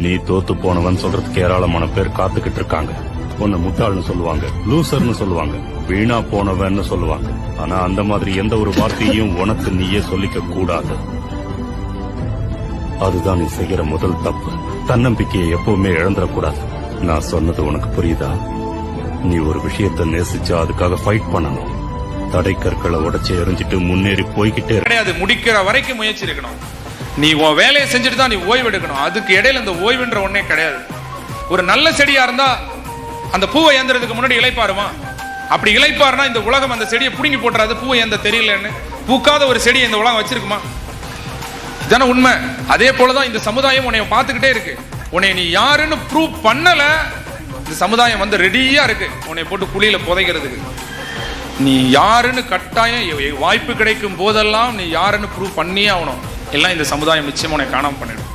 நீ தோத்து போனவன் சொல்றதுக்கு ஏராளமான பேர் காத்துக்கிட்டு இருக்காங்க. உன்னை முட்டாள்னு சொல்லுவாங்க லூசர்னு சொல்லுவாங்க வீணா போனவன்னு சொல்லுவாங்க. ஆனா அந்த மாதிரி எந்த ஒரு வார்த்தையும் உனக்கு நீயே சொல்லிக்க கூடாது. அதுதான் நீ செய்யற முதல் தப்பு. தன்னம்பிக்கையை எப்பவுமே இழந்துடக்கூடாது. நான் சொன்னது உனக்கு புரியுதா? நீ ஒரு விஷயத்தை நேசிச்சா அதுக்காக ஃபைட் பண்ணணும். தடை கற்களை உடச்சி எறிஞ்சிட்டு முன்னேறி போய்கிட்டே கிடையாது முடிக்கிற வரைக்கும் முயற்சி இருக்கணும் நீ உன் வேலையை செஞ்சுட்டு தான் நீ ஓய்வு எடுக்கணும். அதுக்கு இடையில இந்த ஓய்வுன்ற ஒன்னே கிடையாது. ஒரு நல்ல செடியா இருந்தா அந்த பூவை ஏந்துறதுக்கு முன்னாடி இழைப்பாருமா அப்படி இழைப்பாருன்னா இந்த உலகம் அந்த செடியை பிடுங்கி போட்டுறாது பூவை எந்த தெரியலன்னு. பூக்காத ஒரு செடியை இந்த உலகம் வச்சிருக்குமா? இதான உண்மை. அதே போலதான் இந்த சமுதாயம் உன்னை பார்த்துக்கிட்டே இருக்கு. உன்னை நீ யாருன்னு ப்ரூவ் பண்ணல. இந்த சமுதாயம் வந்து ரெடியா இருக்கு. உன்னை போட்டு குழியில புதைக்கிறதுக்கு. நீ யாருன்னு கட்டாயம் எ- வாய்ப்பு கிடைக்கும் போதெல்லாம் நீ யாருன்னு ப்ரூவ் பண்ணியே ஆகணும். எல்லாம் இந்த சமுதாயம் நிச்சயம் உன்னை காணாமல் பண்ணிடும்.